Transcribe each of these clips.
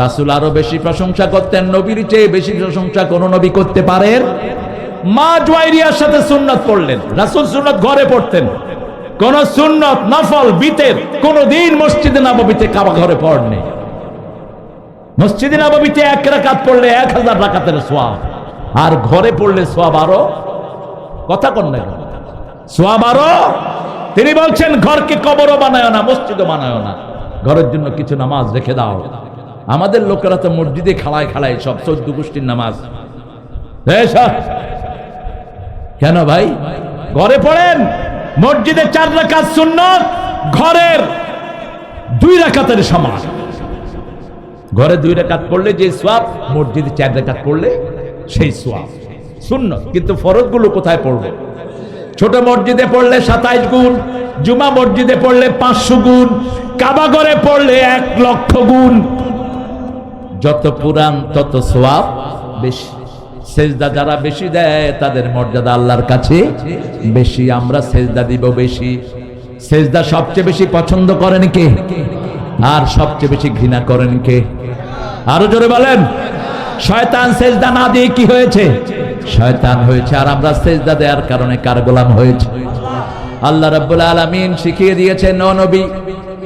রাসুল আরও বেশি প্রশংসা করতেন, নবীর চেয়ে বেশি প্রশংসা কোন নবী করতে পারেন। মা জুয়াইরিয়ার সাথে সুন্নত পড়লেন, রাসুল সুন্নত ঘরে পড়তেন। কোন সুন্নত নফল, বিতের কোন দিন মসজিদে নববীতে কাবা ঘরে পড়নে। মসজিদে নববীতে এক রাকাত পড়লে এক হাজার রাকাতের সোয়াব। আর ঘরে পড়লে সোয়াব আরও, কথা কন না সোয়াব আরও? তিনি বলছেন, ঘরকে কবরও বানায় না, মসজিদও বানায় না। ঘরের জন্য কিছু নামাজ রেখে দাও। আমাদের লোকেরা তো মসজিদে খাড়ায় খাড়ায় সব চোদ্দ গোষ্ঠীর নামাজ। কেন ভাই? ঘরে পড়েন। মসজিদে চার রাকাত সুন্নত, ঘরের দুই রাকাতের সমান। ঘরে দুই রাকাত পড়লে যে সোয়াব, মসজিদে চার রাকাত পড়লে সেই সোয়াব। শূন্য কিন্তু ফরজগুলো কোথায় পড়বে? ছোট মসজিদে পড়লে সাতাইশ গুণ, জুমা মসজিদে পড়লে পাঁচশো গুণ কাবাগরে পড়লে এক লক্ষ গুণ। যত পুরান তত সোয়াব বেশি। সেজদা যারা বেশি দেয়, তাদের মর্যাদা আল্লাহর কাছে বেশি। আমরা সেজদা দিব বেশি। সেজদা সবচেয়ে বেশি পছন্দ করেন কে? আর সবচেয়ে বেশি ঘৃণা করেন কে? আরও জোরে বলেন, শয়তান সেজদা না দিয়ে কি হয়েছে? শয়তান হয়েছে, আর আমরা সেজদা দেওয়ার কারণে কার গোলাম হয়েছে? আল্লাহ রাব্বুল আলামিন শিখিয়ে দিয়েছেন নবী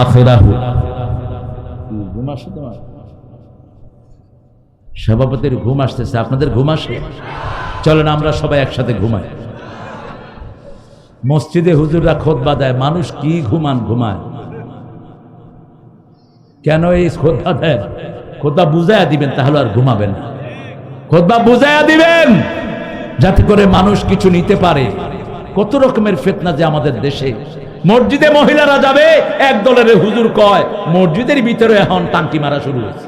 আখিরাহু সভাপতির ঘুম আসতেছে আপনাদের ঘুম আসে? চলেন আমরা সবাই একসাথে ঘুমাই। মসজিদে হুজুররা খোদবা দেয় মানুষ কি ঘুমান ঘুমায়? কেন এই খোদবা দেন খোদবা বুঝাইয়া দিবেন তাহলে আর ঘুমাবেন না। খোদবা বুঝাইয়া দিবেন যাতে করে মানুষ কিছু নিতে পারে। কত রকমের ফেতনা যে আমাদের দেশে। মসজিদে মহিলারা যাবে, এক দলের হুজুর কয়, মসজিদের ভিতরে এখন টাঙ্কি মারা শুরু হয়েছে।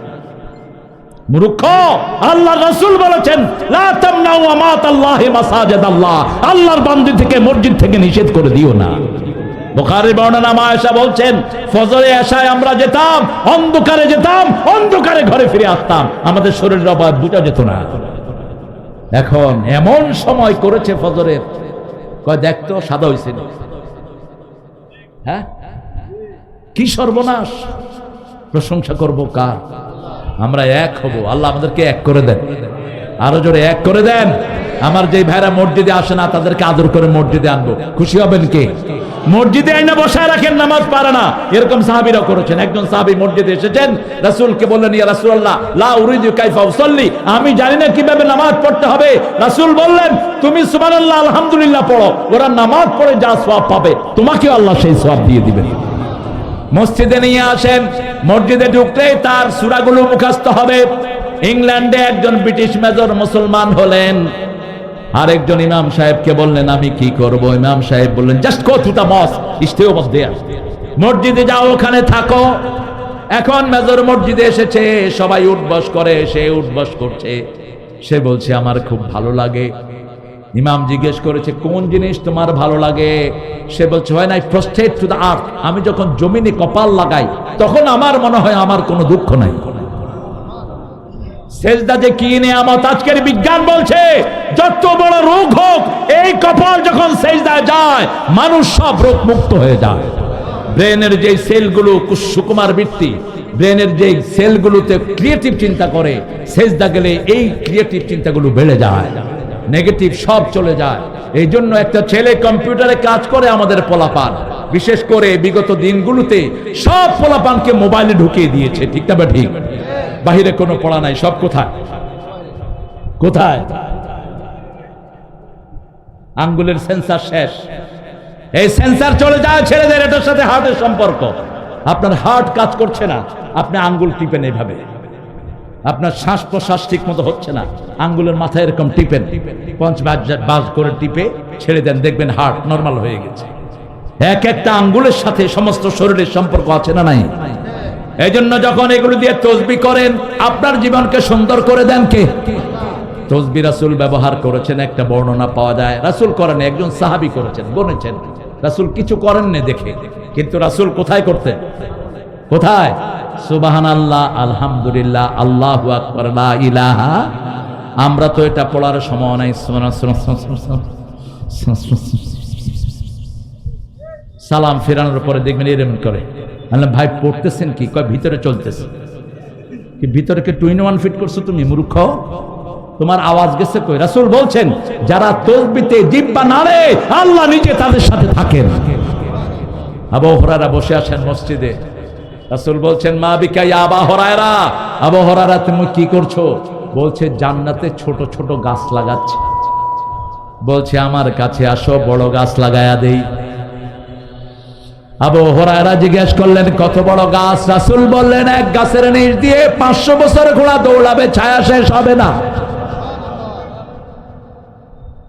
মূর্খ, আল্লাহ রাসূল বলেছেন আল্লাহর বান্দি থেকে মসজিদ থেকে নিষেধ করে দিও না। বুখারীর বর্ণনা মা বলছেন, ফজরে আশায় আমরা যেতাম, অন্ধকারে যেতাম, অন্ধকারে ঘরে ফিরে আসতাম, আমাদের শরীরের অভাব বুঝা যেত না। এখন এমন সময় করেছে ফজরের। কয় দেখতো সাদা হইছে না। হ্যাঁ? কি সর্বনাশ? প্রশংসা করব কার? আমরা এক হব। আল্লাহ আমাদেরকে এক করে দেন। আরও জোরে এক করে দেন। আমার যে ভাইরা মসজিদে আসে না, তাদেরকে আদর করে মসজিদে আনব। খুশি হবেন কে? মসজিদে আইনা বসায় রাখেন, নামাজ পারে না। এরকম সাহাবিরা করেছেন। একজন সাহাবি মসজিদে এসেছেন, রাসূলকে বললেন, ইয়া রাসূলুল্লাহ, লা উরিদু কাইফা উসাল্লি। আমি জানি না কীভাবে নামাজ পড়তে হবে। রাসূল বললেন, তুমি সুবহানাল্লাহ, আলহামদুলিল্লাহ পড়ো। ওরা নামাজ পড়ে যা সওয়াব পাবে। তোমাকে আল্লাহ সেই সওয়াব দিয়ে দিবেন। মসজিদে নিয়ে আসেন, মসজিদে ঢুকলেই তার সুরাগুলো মুখস্থ হবে। ইংল্যান্ডে একজন ব্রিটিশ মেজর মুসলমান হলেন। আরেকজন ইমাম সাহেবকে বললেন, আমি কি করব? ইমাম সাহেব বললেন just go to the mosque stay over there মসজিদে যাও, ওখানে থাকো। এখন মেজর মসজিদে এসেছে, সবাই উঠবস করে, সে উঠবস করছে। সে বলছে, আমার খুব ভালো লাগে। ইমাম জিজ্ঞেস করেছে, কোন জিনিস তোমার ভালো লাগে? সে বলছে হয় নাই প্রস্টেট টু দ্য আর্থ আমি যখন জমিনে কপাল লাগাই, তখন আমার মনে হয় আমার কোনো দুঃখ নাই। সেজদা যে কি নিয়ামত আজকের বিজ্ঞান বলছে, যত বড় রোগ হোক, এই কপাল যখন সেজদায় যায়, মানুষ সব রোগ মুক্ত হয়ে যায়। ব্রেনের যে সেলগুলো সুকুমার বৃত্তি, ব্রেনের যে সেলগুলোতে ক্রিয়েটিভ চিন্তা করে, সেজদা গেলে এই ক্রিয়েটিভ চিন্তাগুলো বেড়ে যায় নেগেটিভ সব চলে যায়। এই জন্য একটা ছেলে কম্পিউটারে কাজ করে আমাদের পোলাপান। বিশেষ করে বিগত দিনগুলোতে সব পোলাপানকে মোবাইলে ঢুকিয়ে দিয়েছে, ঠিক না বা ঠিক? বাহিরে কোনো পড়া নাই, সব কোথায়? কোথায়? আঙ্গুলের সেন্সার শেষ। এই সেন্সার চলে যায় ছেলেদের, এটার সাথে হার্টের সম্পর্ক। আপনার হার্ট কাজ করছে না, আপনি আঙ্গুল টিপেন এইভাবে। আপনার শ্বাস প্রশ্বাস ঠিক মতো হচ্ছে না, আঙ্গুলের মাথায় এরকম টিপেন। পঞ্চ বাজ করে টিপে ছেড়ে দেন, দেখবেন হার্ট নর্মাল হয়ে গেছে। এক একটা আঙ্গুলের সাথে সমস্ত শরীরের সম্পর্ক আছে না নাই? এই জন্য যখন এগুলো দিয়ে তসবি করেন আপনার জীবনকে সুন্দর করে দেন কে তসবি রাসুল ব্যবহার করেছেন একটা বর্ণনা পাওয়া যায় রাসুল করেন একজন সাহাবি করেছেন বলেছেন রাসুল কিছু করেননি দেখে কিন্তু রাসুল কোথায় করতেন কোথায় সুবাহান আল্লাহ আলহামদুলিল্লাহ আল্লাহু আকবার ইলাহা আমরা তো এটা পড়ার সময় নাই সালাম ফেরানোর পরে দেখবেন এরম করে বললাম ভাই, পড়তেছেন কি? কয়, ভিতরে চলতেছে। কি, ভিতরে কে টুইন ওয়ান ফিট করছ তুমি, মূর্খ? তোমার আওয়াজ গেছে কই? রাসূল বলছেন, যারা তসবিতে জিব্বা নাড়ে, আল্লাহ নিজে তাদের সাথে থাকেন। আবু হুরায়রা বসে আছেন মসজিদে। রাসূল বলছেন, মা বিকাই আবা হরায়রা? আবু হরায়রা, তুমি কি করছ? বলছে, জান্নাতে ছোট ছোট গাছ লাগাচ্ছে। বলছে, আমার কাছে আসো, বড় গাছ লাগায়া দেই। আবু হরায়রা জিজ্ঞেস করলেন, কত বড় গাছ? রাসুল বললেন, এক গাছের নিচ দিয়ে পাঁচশো বছর ঘোড়া দৌড়াবে, ছায়া শেষ হবে না।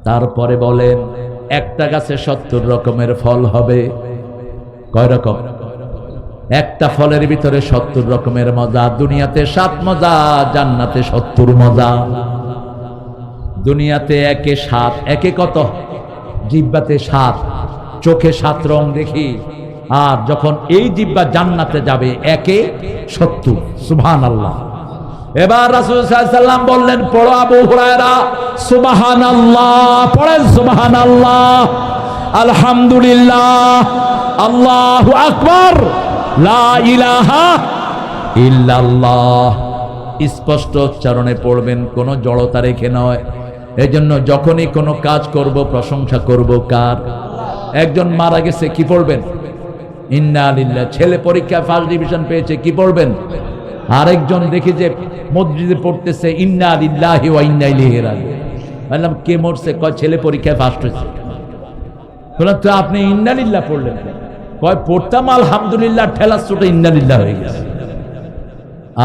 তারপরে বলেন, একটা গাছে সত্তর রকমের ফল হবে। কয় রকম? একটা ফলের ভিতরে সত্তর রকমের মজা, দুনিয়াতে সাত মজা, জান্নাতে সত্তর মজা। দুনিয়াতে একে সাত, একে কত? জিব্বাতে সাত, চোখে সাত রং দেখি। আর যখন এই জিব্বা জান্নাতে যাবে, একে সত্তর। সুবহান আল্লাহ এবার রাসূল সাল্লাম বললেন সুবহানাল্লাহ, পড়েন আল্লাহু আকবার স্পষ্ট উচ্চারণে পড়বেন, কোনো জড়তা রেখে নয়। এজন্য যখনই কোনো কাজ করব, প্রশংসা করব কার? একজন মারা গেছে, কি পড়বেন? ইন্না আলিল্লাহ ছেলে পরীক্ষায় ফার্স্ট ডিভিশন পেয়েছে, কি পড়বেন? আরেকজন দেখি যে মসজিদে পড়তেছে, ইন্না আলিল্লাহি ওয়া ইন্না ইলাইহি রাজিউন। বললাম, কে মরছে? কয়, ছেলে পরীক্ষায় ফার্স্ট হয়েছে। বললাম, তো আপনি ইন্নালিল্লাহ পড়লেন কয়, পড়তাম, আলহামদুলিল্লাহ, ঠেলার ছোট ইন্নালিল্লাহ হয়ে গেছে।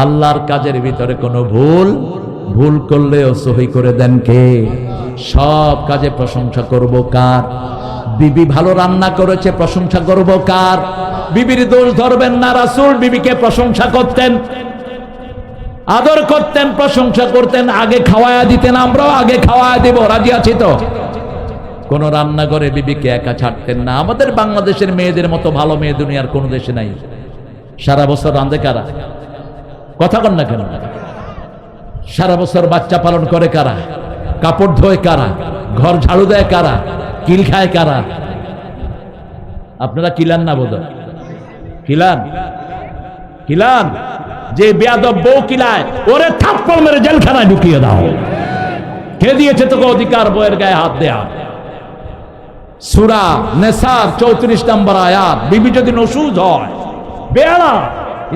আল্লাহর কাজের ভিতরে কোনো ভুল ভুল করলেও সহি করে দেন কে? সব কাজে প্রশংসা করব কার? বিবি ভালো রান্না করেছে, প্রশংসা করব কার? বিবির দোষ ধরবেন না রাসূল, বিবিকে প্রশংসা করতেন, আদর করতেন, প্রশংসা করতেন, আগে খাওয়ায়া দিতেন, আমরাও আগে খাওয়ায়া দেব, রাজি আছি তো? কোন রান্না করে বিবিকে একা ছাড়তেন না। আমাদের বাংলাদেশের মেয়েদের মতো ভালো মেয়ে দুনিয়ার কোনো দেশে নাই। সারা বছর রান্ধে কারা? কথা কন না কেন? সারা বছর বাচ্চা পালন করে কারা? কাপড় ধোয় কারা? ঘর ঝাড়ু দেয় কারা? কিল খায় কারা? আপনারা কিলান না বোধ কিলান কিলান যে বেয়াদব বউ কিলায় ওরে থাপ্পড় মেরে জেলখানায় ঢুকিয়ে দাও। কে দিয়েছে তোকে অধিকার বইয়ের গায়ে হাত দেয়া? সুরা নেসার চৌত্রিশ নম্বর আয়াত। বিবি যদি নসুজ হয় বেয়ারা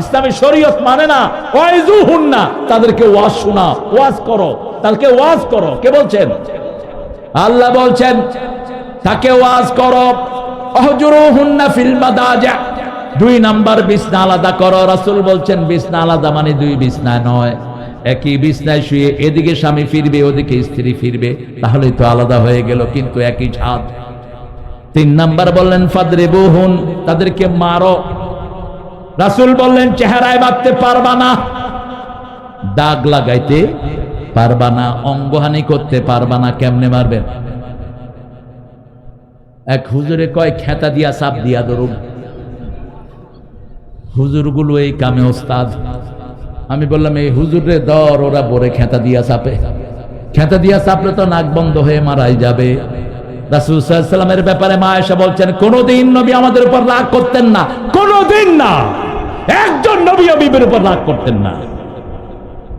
ইসলামী শরীয়ত মানে না, ওয়াইজু হুন না তাদেরকে ওয়াজ শোনা ওয়াজ করো, তাদেরকে ওয়াজ করো। কে বলছেন? আল্লাহ বলছেন তাকে ওয়াজ করো। দুই নাম্বার বিছনা আলাদা করো। বলছেন, বিছনা আলাদা মানে দুই বিছনা নয়। একই বিছনায় শুয়ে এদিকে স্বামী ফিরবে, ওদিকে স্ত্রী ফিরবে। তাহলে তো আলাদা হয়ে গেল, কিন্তু একই ছাদ। তিন নাম্বার বললেন ফাদরে বহুন তাদেরকে মারো। রাসূল বললেন, চেহারায় বাঁধতে পারবা না। দাগ লাগাইতে পারবা না, অঙ্গহানি করতে পারবা না, কেমনে মারবেন? এক হুজুরে কয়, খেতা দিয়া সাপ দিয়া ধরুন। হুজুরগুলো এই কামে ওস্তাদ। আমি বললাম, এই হুজুরে দর ওরা বরে খেতা দিয়া চাপে খেতা দিয়া চাপলে তো নাক বন্ধ হয়ে মারাই যাবে। রাসুলসাল্লামের ব্যাপারে মা এসে বলছেন, কোনোদিন নবী আমাদের উপর রাগ করতেন না। কোনোদিন না। একজন নবী বিবির উপর রাগ করতেন না।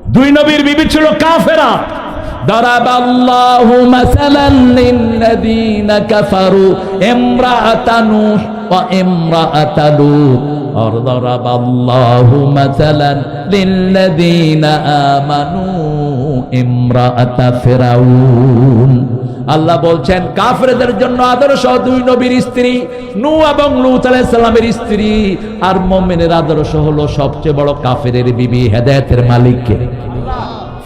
দুই নবীর বিবি ছিল কাফেরা। ضرب الله مثلا للذين كفروا امرأة نوح وامرأة لوط وضرب الله مثلا للذين آمنوا امرأة فرعون আল্লাহ বলছেন কাফেরদের জন্য আদর্শ দুই নবীর স্ত্রী নু এবং লুত আলাইহিসসালামের স্ত্রী আর মুমিনের আদর্শ হলো সবচেয়ে বড় কাফেরের বিবি হেদায়েতের মালিককে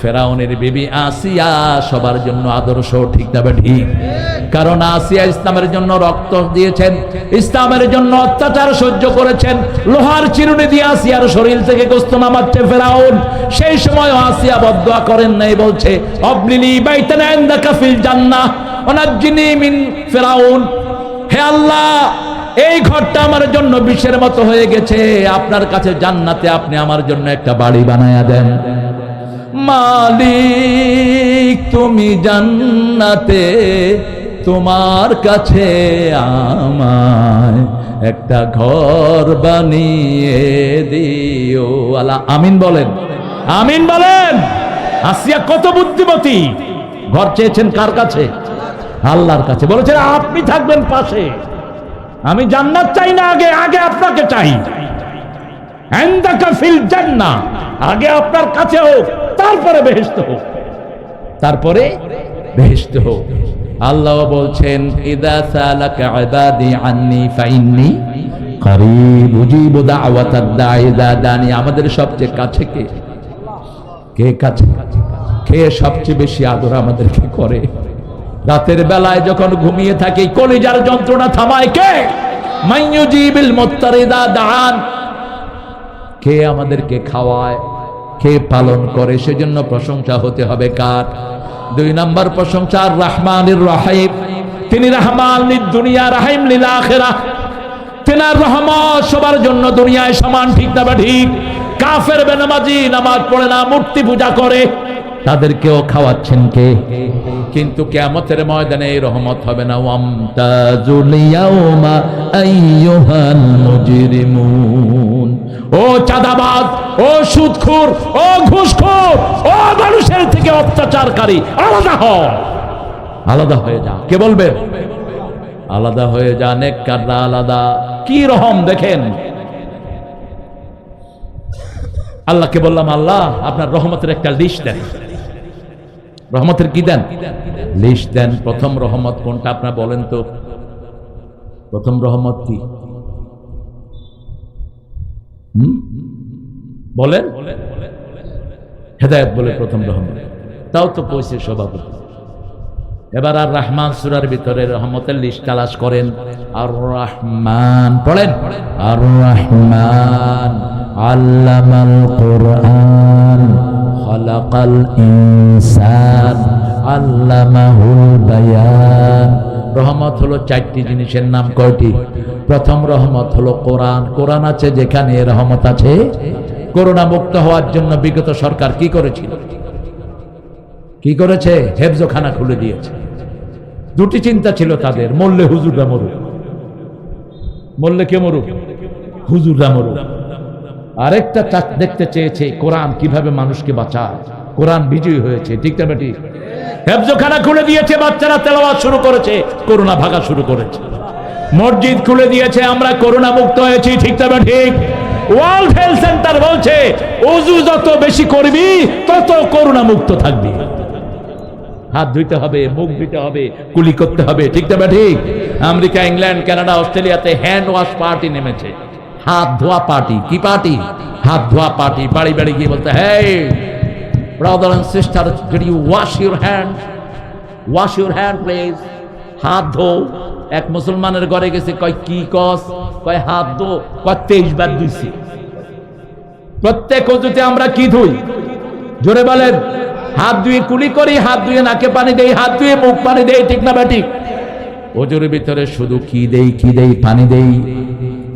ফেরাউনের বিবি আসিয়া সবার জন্য আদর্শ ঠিক তবে ঠিক। কারণ আসিয়া ইসলামের জন্য রক্ত দিয়েছেন, ইসলামের জন্য অত্যাচার সহ্য করেছেন, লোহার চিরুনি দিয়ে আসিয়ার শরীর থেকে গোস্ত নামাচ্ছে ফেরাউন। সেই সময় আসিয়া বদয়া করেন নাই, বলছে, অবলিলি বাইতানা ইনদাকা ফিল জান্নাহ, ওনাজ্জিনি মিন ফেরাউন। হে আল্লাহ, এই ঘরটা আমার জন্য বিশ্বের মতো হয়ে গেছে। আপনার কাছে জান্নাতে আপনি আমার জন্য একটা বাড়ি বানায়া দেন। মালিক, তুমি জান্নাতে, তোমার কাছে আমায় একটা ঘর বানিয়ে দিও আলা আমিন বলেন। আমিন বলেন। আসিয়া কত বুদ্ধিমতী। ঘর চেয়েছেন কার কাছে? আল্লাহর কাছে। বলেছেন, আপনি থাকবেন পাশে। আমি জান্নাত চাই না, আগে আগে আপনাকে চাই। আগে আপনার কাছে হোক। তারপরে বেহেস্ত হোক। তারপরে বেহেস্ত হোক। আল্লাহ বলছেন, ইদা সালাকা ইবাদি আন্নি ফাইন্নি করিব, উজিবু দাওয়াতাদ দাঈ ইদা দানি। আমাদের সবচেয়ে কাছে কে? কে কাছে? কে সবচেয়ে বেশি আদর আমাদেরকে করে? রাতের বেলায় যখন ঘুমিয়ে থাকি, কলিজার যন্ত্রণা থামায় কে? মাইয়ুজিবিল মুত্তারিদা দান। কে আমাদেরকে খাওয়ায়? কে পালন করে, সেজন্য প্রশংসা হতে হবে কার? দুই নাম্বার প্রশংসা, রহমানির রাহিম। তিনি রহমান দুনিয়া, রাহিম লিল আখিরাহ। তেনার রহমত সবার জন্য দুনিয়ায় সমান, ঠিক না বা ঠিক? কাফের বেনামাজি নামাজ পড়ে না, মূর্তি পূজা করে, তাদেরকেও খাওয়াচ্ছেন কে? কিন্তু কেমতের ময়দানে এই রহমত হবে না। ওয়ামতাজুল ইয়াউমা আইয়ুহাল মুজরিমুন। ও চাঁদাবাজ, ও সুদখোর ও ঘুষখোর, ও মানুষের থেকে অত্যাচারকারী, আলাদা আলাদা হয়ে যা। কে বলবে? আলাদা হয়ে যা, নেককাররা আলাদা। কি রহম দেখেন। আল্লাহকে বললাম, আল্লাহ, আপনার রহমতের একটা লিস্ট দেন। রহমতের কি দেন? লিস্ট দেন প্রথম রহমত কোনটা, আপনার বলেন তো। প্রথম রহমত কি? বলেন? হেদায়ত বলে প্রথম রহমত তাও তো পয়সে সভাপতি এবার আর রহমান সুরার ভিতরে রহমতের লিস্ট তালাশ করেন। আর রহমান, পড়েন? আর রহমান, আল্লামাল কোরআন, খলাকাল ইনসান, আল্লামাহুল বায়ান। রহমত হলো চারটি জিনিসের নাম কয়টি? প্রথম রহমত হলো কোরআন। কোরআন আছে যেখানে রহমত আছে। করোনা মুক্ত হওয়ার জন্য বিগত সরকার কি করেছিল? কি করেছে? হেফজোখানা খুলে দিয়েছে। দুটি চিন্তা ছিল তাদের। মল্লে হুজুররা মরুক। মরলে কে মরুক? হুজুররা মরুক। আরেকটা দেখতে চেয়েছে, কোরআন কীভাবে মানুষকে বাঁচায়? কোরআন বিজয়ী হয়েছে। ঠিক না বেটি হেফজোখানা খুলে দিয়েছে, বাচ্চারা তেলাওয়াত শুরু করেছে, করোনা ভাগা শুরু করেছে। মসজিদ খুলে দিয়েছে, আমরা করোনা মুক্ত হয়েছি, ঠিক তবে ঠিক? ওয়ার্ল্ড হেলথ সেন্টার বলছে অজু যত বেশি করবি, তত করোনা মুক্ত থাকবি। হাত ধুইতে হবে, মুখ ধুইতে হবে, কুলি করতে হবে, ঠিক তবে ঠিক? আমেরিকা, ইংল্যান্ড, কানাডা, অস্ট্রেলিয়াতে হ্যান্ড ওয়াশ পার্টি নেমেছে। হাত ধোয়া পার্টি কি পার্টি হাত ধোয়া পার্টি বাড়ি বাড়ি গিয়ে বলতে হ্যাঁ brother and sister did you wash your hand wash your hand please হাত ধো এক মুসলমানের ঘরে গেছে, কয়, কি কস? কয়, হাত ধো কয়, তেইশ বার ধুইছি। প্রত্যেক অজুতে আমরা কি ধুই? জোরে বলেন, হাত ধুয়ে কুলি করি, হাত ধুয়ে নাকে পানি দেই, হাত ধুয়ে মুখ পানি দেই, ঠিক না ব্যাটি ওজোর ভিতরে শুধু কি দেই কি দেই, পানি দেই।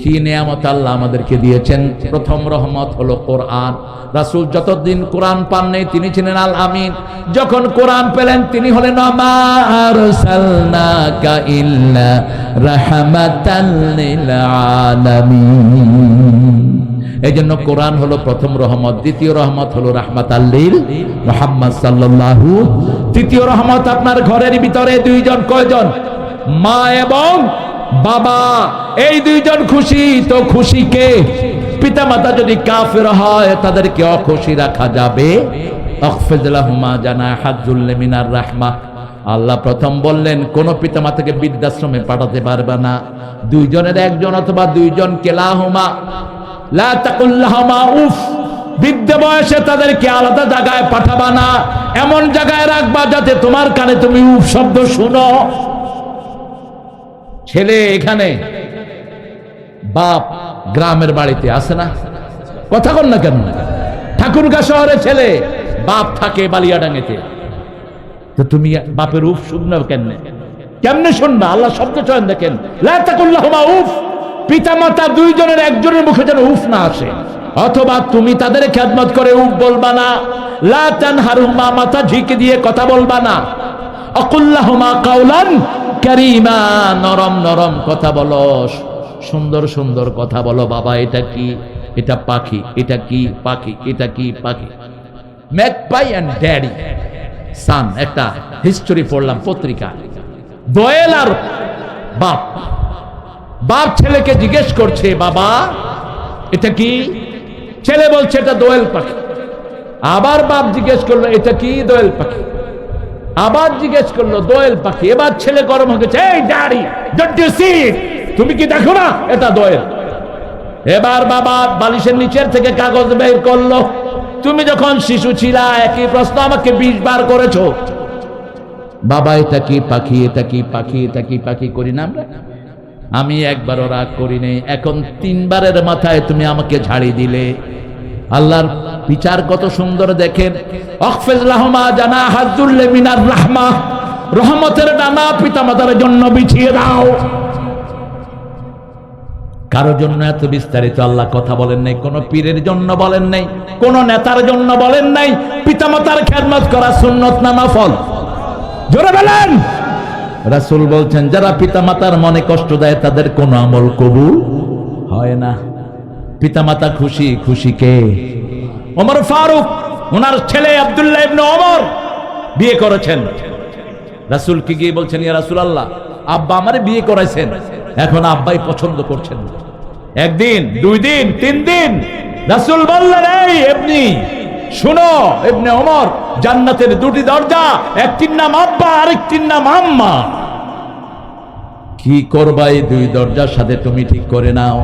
কি নিয়ামত আল্লাহ আমাদেরকে দিয়েছেন? প্রথম রহমত হলো কোরআন। রাসূল যতদিন কোরআন পান নেই তিনি ছিলেন আল আমিন। যখন কোরআন পেলেন, তিনি হলেন এই জন্য কোরআন হলো প্রথম রহমত, দ্বিতীয় রহমত হলো রাহমাত আল্লিল মোহাম্মদ সাল্লাল্লাহু, তৃতীয় রহমত আপনার ঘরের ভিতরে দুইজন কয়জন? মা এবং বাবা, এই দুইজন খুশি, তো খুশি কে? পিতা মাতা যদি কাফের হয়, তাদেরকে অখুশি রাখা যাবে? আল্লাহ প্রথম বললেন, কোন পিতামাতাকে বৃদ্ধাশ্রমে পাঠাতে পারবে না। দুইজনের একজন অথবা দুইজন কেলাহুমা লা উফ, বৃদ্ধ বয়সে তাদেরকে আলাদা জায়গায় পাঠাবা না। এমন জায়গায় রাখবা যাতে তোমার কানে তুমি উফ শব্দ শুনো। ছেলে এখানে বাপ গ্রামের বাড়িতে আসে না? কথা কন না কেন? ঠাকুরগা শহরে ছেলে, বাপ থাকে বালিয়াডাঙ্গেতে। তো তুমি বাপের উফ শুনবে কেমনে? কেমনে শুনবা? আল্লাহ শব্দ চয়ন দেখেন। উফ। পিতা মাতা দুইজনের একজনের মুখে যেন উফ না আসে। অথবা তুমি তাদের খেদমত করে উফ বলবা না। লা তানহারুমা মাথা ঝিকে দিয়ে কথা বলবা না। অকুল্লাহমা কাউলান কারিমা, নরম নরম কথা বলো। সুন্দর সুন্দর কথা বলো, বাবা, এটা কি? এটা পাখি, এটা কি? পাখি, এটা কি? পাখি। ম্যাকপাই অ্যান্ড ড্যাডি সান, একটা হিস্টোরি পড়লাম, পত্রিকা। দোয়েল আর বাপ। বাপ ছেলেকে জিজ্ঞেস করছে, বাবা, এটা কি? ছেলে বলছে, এটা দোয়েল পাখি। আবার বাপ জিজ্ঞেস করল, এটা কি দোয়েল পাখি? আবার জিজ্ঞেস করল, দোয়েল পাখি, এবার ছেলে গরম হয়ে গেছে, এই সি তুমি কি দেখো না? এটা দোয়েল। এবার বাবা বালিশের নিচের থেকে কাগজ বের করল। তুমি যখন শিশু ছিলা, একই প্রশ্ন আমাকে বিশ বার করেছ। বাবা, এটা কি পাখি? এটা কি পাখি? এটা কি পাখি? করি না আমরা? আমি একবারও রাগ করিনি। এখন তিনবারের মাথায় তুমি আমাকে ঝাড়ি দিলে। আল্লাহর বিচার কত সুন্দর দেখেন অকফেজ রাহমা জানা হাজুল্লে মিনার রাহমা। রহমতের ডানা পিতামাতার জন্য বিছিয়ে দাও। কারোর জন্য এত বিস্তারিত আল্লাহ কথা বলেন নাই, কোন পীরের জন্য বলেন নাই, কোন নেতার জন্য বলেন নাই। পিতামাতার খেদমত করা সুন্নত নামা ফল জোরে বলেন। রাসুল বলছেন, যারা পিতামাতার মনে কষ্ট দেয় তাদের কোন আমল কবুল হয় না। পিতামাতা খুশি খুশি কে? ওমর ফারুক, ওনার ছেলে আব্দুল্লাহ ইবনে ওমর বিয়ে করেছেন। রাসূলকে গিয়ে বলছেন, ইয়া রাসূল আল্লাহ আব্বা আমারে বিয়ে করাইছেন। এখন আব্বাই পছন্দ করছেন একদিন, দুই দিন, তিন দিন, রাসূল বললেন, এই এমনি শুনো, ইবনে ওমর, জান্নাতের দুটি দরজা, একটির নাম আব্বা, আরেকটির নাম আম্মা। কি করবা এই দুই দরজার সাথে তুমি ঠিক করে নাও?